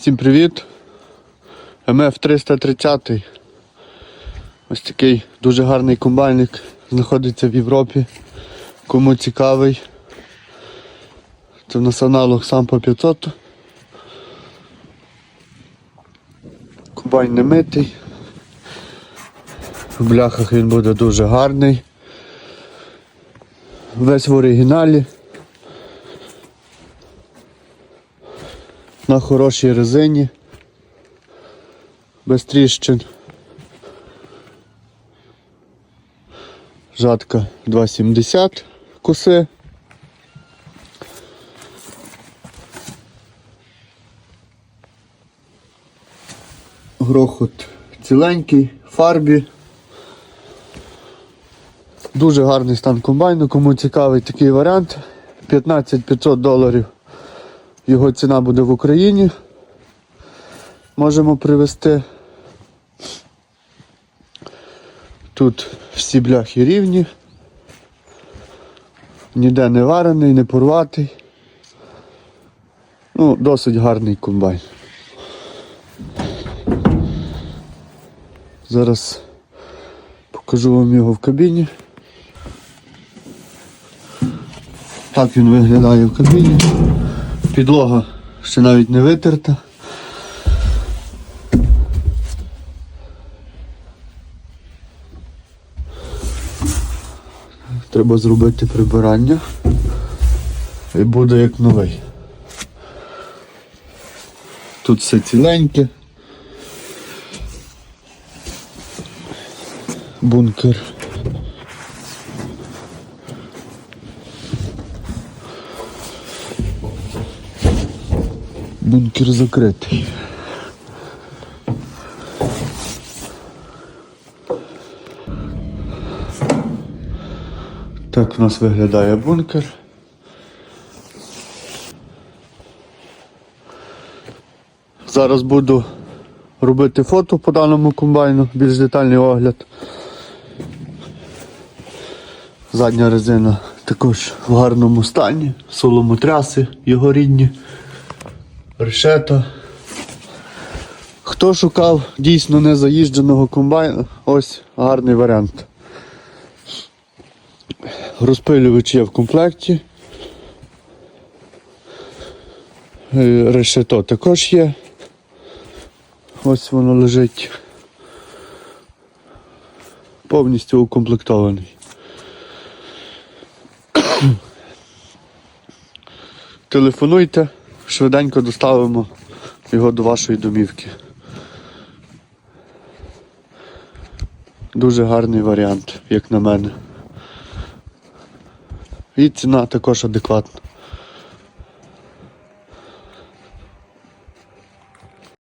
Всім привіт! МФ 330. Ось такий дуже гарний комбайник. Знаходиться в Європі. Кому цікавий. Це в нас аналог сам по 500. Комбайн не митий. В бляхах він буде дуже гарний. Весь в оригіналі. Хорошій резині. Без тріщин. Жатка 2,70 коси. Грохот ціленький, фарбі. Дуже гарний стан комбайну, кому цікавий такий варіант. 15 500 доларів його ціна буде в Україні. Можемо привезти. Тут всі бляхи рівні. Ніде не варений, не порватий. Ну, досить гарний комбайн. Зараз покажу вам його в кабіні. Так він виглядає в кабіні. Підлога ще навіть не витерта. Треба зробити прибирання. І буде як новий. Тут все ціленьке. Бункер. Бункер закритий. Так в нас виглядає бункер. Зараз буду робити фото по даному комбайну, більш детальний огляд. Задня резина також в гарному стані, соломотряси його рідні, решета. Хто шукав дійсно незаїждженого комбайну, ось гарний варіант. Розпилювач є в комплекті. Е, Решето також є. Ось воно лежить. Повністю укомплектований. Телефонуйте, швиденько доставимо його до вашої домівки. Дуже гарний варіант, як на мене. І ціна також адекватна.